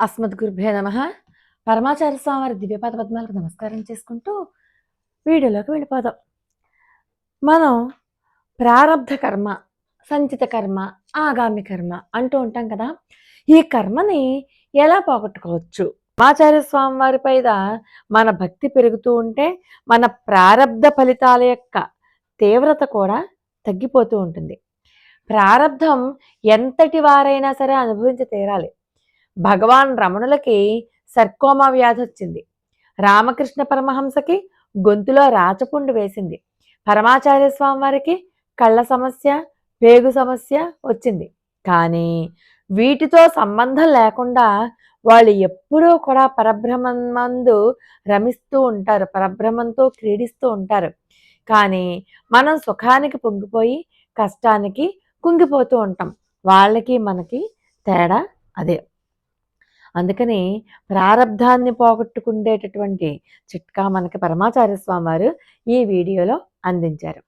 అస్మద్గురుభ్యో నమ. పరమాచార్య స్వామి వారి దివ్యపాద పద్మాలకు నమస్కారం చేసుకుంటూ వీడియోలోకి వెళ్ళిపోదాం. మనం ప్రారబ్ధ కర్మ సంచిత కర్మ ఆగామి కర్మ అంటూ ఉంటాం కదా. ఈ కర్మని ఎలా పోగొట్టుకోవచ్చు? పరమాచార్య స్వామివారి పైన మన భక్తి పెరుగుతూ ఉంటే మన ప్రారంధ ఫలితాల యొక్క తీవ్రత కూడా తగ్గిపోతూ ఉంటుంది. ప్రారబ్ధం ఎంతటి వారైనా సరే అనుభవించి తీరాలి. భగవాన్ రమణులకి సర్కోమా వ్యాధి వచ్చింది. రామకృష్ణ పరమహంసకి గొంతులో రాచపుండు వేసింది. పరమాచార్య స్వామి వారికి కళ్ళ సమస్య పేగు సమస్య వచ్చింది. కానీ వీటితో సంబంధం లేకుండా వాళ్ళు ఎప్పుడూ కూడా పరబ్రహ్మందు రమిస్తూ ఉంటారు పరబ్రహ్మంతో క్రీడిస్తూ ఉంటారు. కానీ మనం సుఖానికి పొంగిపోయి కష్టానికి కుంగిపోతూ ఉంటాం. వాళ్ళకి మనకి తేడా అదే. అందుకని ప్రారబ్ధాన్ని పోగొట్టుకుండేటటువంటి చిట్కా మనకి పరమాచార్య స్వామి వారు ఈ వీడియోలో అందించారు.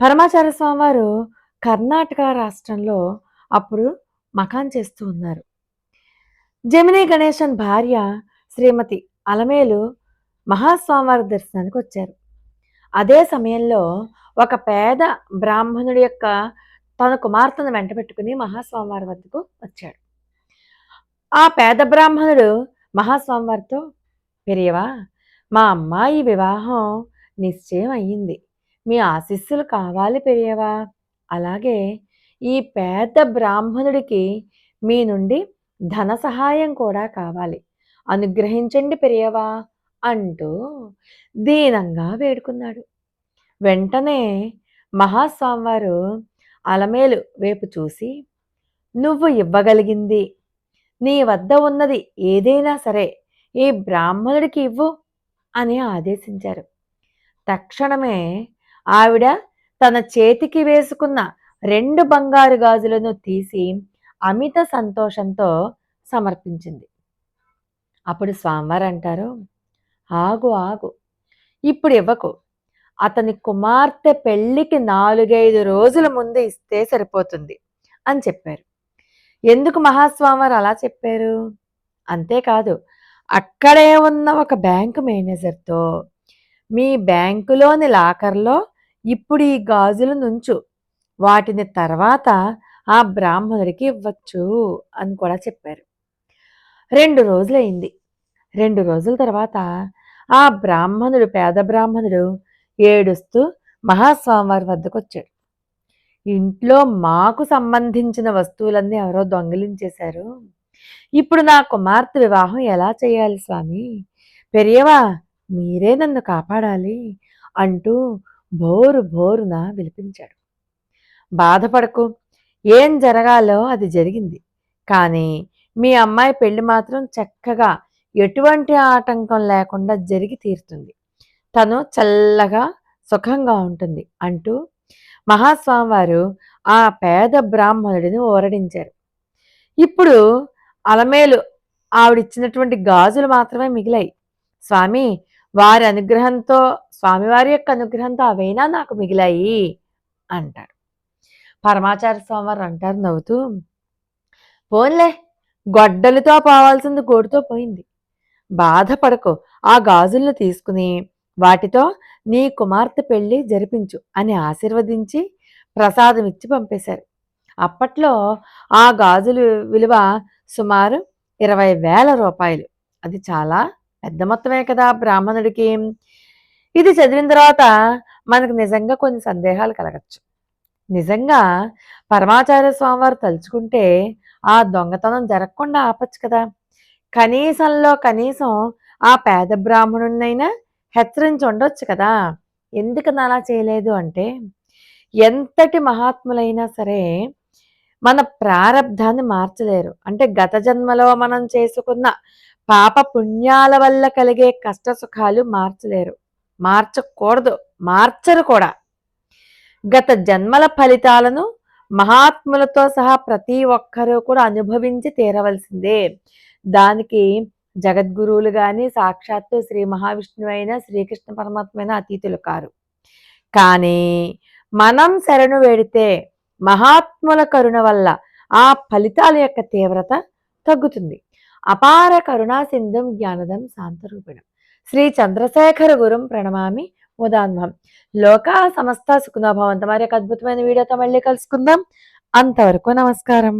పరమాచార్య స్వామి వారు కర్ణాటక రాష్ట్రంలో అప్పుడు మకాన్ చేస్తూ ఉన్నారు. జమినీ గణేశన్ భార్య శ్రీమతి అలమేలు మహాస్వామివారి దర్శనానికి వచ్చారు. అదే సమయంలో ఒక పేద బ్రాహ్మణుడి యొక్క తన కుమార్తెను వెంటబెట్టుకుని మహాస్వామివారి వద్దకు వచ్చాడు. ఆ పేద బ్రాహ్మణుడు మహాస్వామివారితో పెరియవా మా అమ్మాయి వివాహం నిశ్చయం అయ్యింది మీ ఆశీస్సులు కావాలి పెరియవా అలాగే ఈ పేద బ్రాహ్మణుడికి మీ నుండి ధన సహాయం కూడా కావాలి. అనుగ్రహించండి పెరియవా అంటూ దీనంగా వేడుకున్నాడు. వెంటనే మహాస్వామివారు అలమేలు వైపు చూసి నువ్వు ఇవ్వగలిగింది నీ వద్ద ఉన్నది ఏదైనా సరే ఈ బ్రాహ్మణుడికి ఇవ్వు అని ఆదేశించారు. తక్షణమే ఆవిడ తన చేతికి వేసుకున్న రెండు బంగారు గాజులను తీసి అమిత సంతోషంతో సమర్పించింది. అప్పుడు స్వామివారు అంటారు ఆగు ఆగు ఇప్పుడు ఇవ్వకు. అతని కుమార్తె పెళ్ళికి నాలుగైదు రోజుల ముందు ఇస్తే సరిపోతుంది అని చెప్పారు. ఎందుకు మహాస్వామివారు అలా చెప్పారు? అంతేకాదు అక్కడే ఉన్న ఒక బ్యాంకు మేనేజర్తో మీ బ్యాంకులోని లాకర్లో ఇప్పుడు ఈ గాజులు నుంచు వాటిని తర్వాత ఆ బ్రాహ్మణుడికి ఇవ్వచ్చు అని కూడా చెప్పారు. రెండు రోజులైంది రెండు రోజుల తర్వాత ఆ బ్రాహ్మణుడు పేద బ్రాహ్మణుడు ఏడుస్తూ మహాస్వామివారి వద్దకు వచ్చాడు ఇంట్లో మాకు సంబంధించిన వస్తువులన్నీ ఎవరో దొంగిలించేశారు. ఇప్పుడు నా కుమార్తె వివాహం ఎలా చేయాలి స్వామి? పెరియవా మీరే నన్ను కాపాడాలి అంటూ బోరు బోరున విలిపించాడు. బాధపడకు ఏం జరగాలో అది జరిగింది. కానీ మీ అమ్మాయి పెళ్ళి మాత్రం చక్కగా ఎటువంటి ఆటంకం లేకుండా జరిగి తీరుతుంది. తను చల్లగా సుఖంగా ఉంటుంది అంటూ మహాస్వామివారు ఆ పేద బ్రాహ్మణుడిని ఓరడించారు. ఇప్పుడు అలమేలు ఆవిడిచ్చినటువంటి గాజులు మాత్రమే మిగిలాయి. స్వామి వారి అనుగ్రహంతో స్వామివారి యొక్క అనుగ్రహంతో అవైనా నాకు మిగిలాయి? అంటారు పరమాచార్య స్వామివారు అంటారు నవ్వుతూ పోన్లే గొడ్డలితో పోవాల్సింది గోడుతో పోయింది. బాధపడకు ఆ గాజులను తీసుకుని వాటితో నీ కుమార్తె పెళ్ళి జరిపించు అని ఆశీర్వదించి ప్రసాదం ఇచ్చి పంపేశారు. అప్పట్లో ఆ గాజులు విలువ సుమారు ఇరవై వేల రూపాయలు. అది చాలా పెద్ద మొత్తమే కదా బ్రాహ్మణుడికి. ఇది చదివిన తర్వాత మనకు నిజంగా కొన్ని సందేహాలు కలగచ్చు. నిజంగా పరమాచార్య స్వామివారు తలుచుకుంటే ఆ దొంగతనం జరగకుండా ఆపచ్చు కదా. కనీసంలో కనీసం ఆ పేద బ్రాహ్మణుడినైనా హెచ్చరించి ఉండొచ్చు కదా. ఎందుకని అలా చేయలేదు అంటే ఎంతటి మహాత్ములైనా సరే మన ప్రారబ్ధాన్ని మార్చలేరు. అంటే గత జన్మలో మనం చేసుకున్న పాప పుణ్యాల వల్ల కలిగే కష్ట సుఖాలు మార్చలేరు. మార్చకూడదు. మార్చరు కూడా. గత జన్మల ఫలితాలను మహాత్ములతో సహా ప్రతి ఒక్కరూ కూడా అనుభవించి తీరవలసిందే. దానికి జగద్గురువులు కానీ సాక్షాత్తు శ్రీ మహావిష్ణువు అయినా శ్రీకృష్ణ పరమాత్మ అయినా అతీతులు కారు. కానీ మనం శరణు వేడితే మహాత్ముల కరుణ వల్ల ఆ ఫలితాల యొక్క తీవ్రత తగ్గుతుంది. అపార కరుణా సింధం జ్ఞానదం శాంతరూపిణం. శ్రీ చంద్రశేఖర గురుం ప్రణమామి ఉదాన్వం లోకా సమస్త సుఖనోభవంత మరి ఒక అద్భుతమైన వీడియోతో మళ్ళీ కలుసుకుందాం. అంతవరకు నమస్కారం.